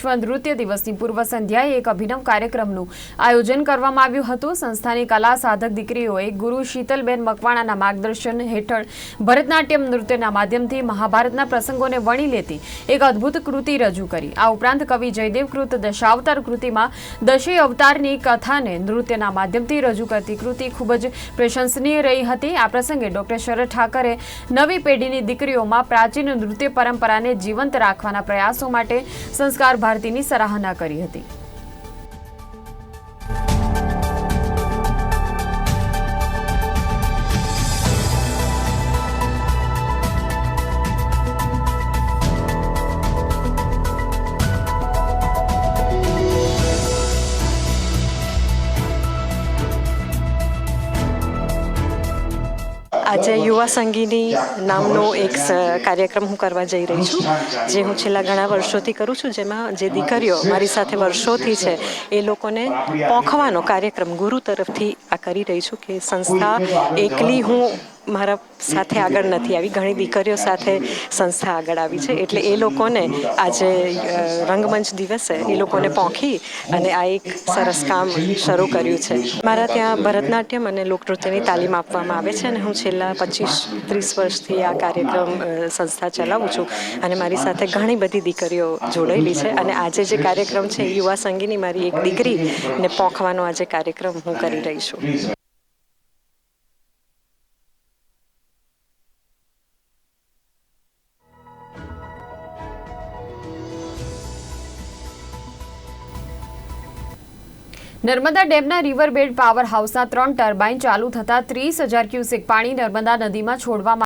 વિશ્વ નૃત્ય દિવસની પૂર્વ સંધ્યાએ એક અભિનવ કાર્યક્રમનું આયોજન કરવામાં આવ્યું હતું. સંસ્થાની કલા સાધક દીકરીઓએ ગુરુ શીતલબેન મકવાણાના માર્ગદર્શન હેઠળ ભરતનાટ્યમ નૃત્યના માધ્યમથી મહાભારતના પ્રસંગોને વણી લેતી એક અદ્ભુત કૃતિ રજૂ કરી. આ ઉપરાંત કવિ જયદેવકૃત દશાવતાર કૃતિમાં દશેય અવતારની કથાને નૃત્યના માધ્યમથી રજૂ કરતી કૃતિ ખૂબ જ પ્રશંસનીય રહી હતી. આ પ્રસંગે ડોક્ટર શરદ ઠાકરે નવી પેઢીની દીકરીઓમાં પ્રાચીન નૃત્ય પરંપરાને જીવંત રાખવાના પ્રયાસો માટે સંસ્કાર ભારતીની સરાહના કરી હતી. આજે યુવા સંગીની નામનો એક કાર્યક્રમ હું કરવા જઈ રહી છું, જે હું છેલ્લા ઘણા વર્ષોથી કરું છું, જેમાં જે દીકરીઓ મારી સાથે વર્ષોથી છે, એ લોકોને પોંખવાનો કાર્યક્રમ ગુરુ તરફથી આ કરી રહી છું કે સંસ્થા એકલી હું મારા સાથે આગળ નથી આવી. ઘણી દીકરીઓ સાથે સંસ્થા આગળ આવી છે. એટલે એ લોકોને આજે રંગમંચ દિવસે એ લોકોને પોંખી અને આ એક સરસ કામ શરૂ કર્યું છે. મારા ત્યાં ભરતનાટ્યમ અને લોકનૃત્યની તાલીમ આપવામાં આવે છે અને હું છેલ્લા પચીસ, ત્રીસ વર્ષથી આ કાર્યક્રમ સંસ્થા ચલાવું છું અને મારી સાથે ઘણી બધી દીકરીઓ જોડાયેલી છે અને આજે જે કાર્યક્રમ છે યુવા સંગીની મારી એક દીકરીને પોંખવાનો આજે કાર્યક્રમ હું કરી રહી છું. નર્મદા ડેમના રિવરબેડ પાવર હાઉસના ત્રણ ટર્બાઇન ચાલુ થતા ત્રીસ હજાર ક્યુસેક પાણી નર્મદા નદીમાં છોડવામાં